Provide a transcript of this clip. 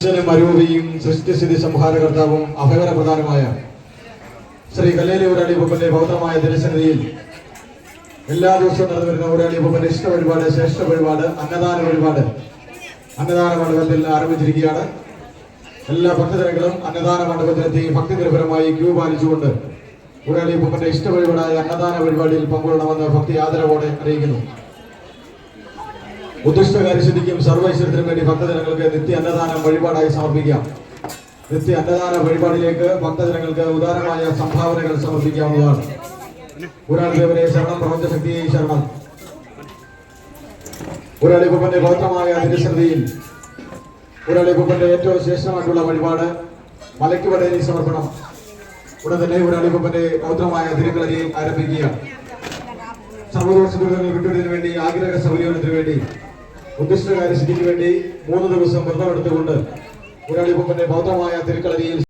അരൂപിയും സൃഷ്ടിസ്ഥിതി സംഹാരകർത്താവും അഭയവര പ്രധാനമായ ശ്രീ കല്ലേലി ഊരാളി ബൊപ്പന്റെ പൗത്രമായ എല്ലാ ദിവസവും നടന്നു വരുന്ന ഊരാളി ബൊപ്പന്റെ ഇഷ്ട വഴിപാട് ശ്രേഷ്ഠ വഴിപാട് അന്നദാന വഴിപാട് അന്നദാന മണ്ഡപത്തിൽ ആരംഭിച്ചിരിക്കുകയാണ്. എല്ലാ ഭക്തജനങ്ങളും അന്നദാന മണ്ഡപത്തിലെത്തി ഭക്തി നിർഭരമായി ക്യൂ പാലിച്ചുകൊണ്ട് ഊരാളി ബൊപ്പന്റെ ഇഷ്ട വഴിപാടായ അന്നദാന പരിപാടിയിൽ പങ്കുകൊള്ളണമെന്ന് ഭക്തി ആദരവോടെ അറിയിക്കുന്നു. ഉദ്ദിഷ്ടകാര്യശുദ്ധിക്കും സർവൈശ്വര്യത്തിനും വേണ്ടി ഭക്തജനങ്ങൾക്ക് നിത്യ അന്നദാനം വഴിപാടായി സമർപ്പിക്കാം. നിത്യ അന്നദാന വഴിപാടിലേക്ക് ഭക്തജനങ്ങൾക്ക് ഉദാരമായ സംഭാവനകൾ സമർപ്പിക്കാവുന്നതാണ്. ഊരാളിദേവനെ ശരണം പ്രപഞ്ചശക്തിയെ ശരണം. ഊരാളിപ്പന്റെ ഗോത്രമായ തിരുശ്രതിയിൽ ഊരാളിപ്പന്റെ ഏറ്റവും ശ്രേഷ്ഠമായിട്ടുള്ള വഴിപാട് മലയ്ക്ക് വടേരി സമർപ്പണം. ഉടൻ തന്നെ ഊരാളിപ്പന്റെ ഗോത്രമായ തിരുക്കളരി ആരംഭിക്കുക. സർവദോഷ ദുരിതങ്ങൾ വിട്ടുവിടുന്നതിന് വേണ്ടി ആഗ്രഹ സൗകര്യത്തിന് വേണ്ടി ഉദ്ദിഷ്ടകാര്യസിദ്ധിക്ക് വേണ്ടി മൂന്ന് ദിവസം വ്രതമെടുത്തുകൊണ്ട് ഊരാളിപ്പന്റെ ഭൗതമായ തിരുക്കളരിയിൽ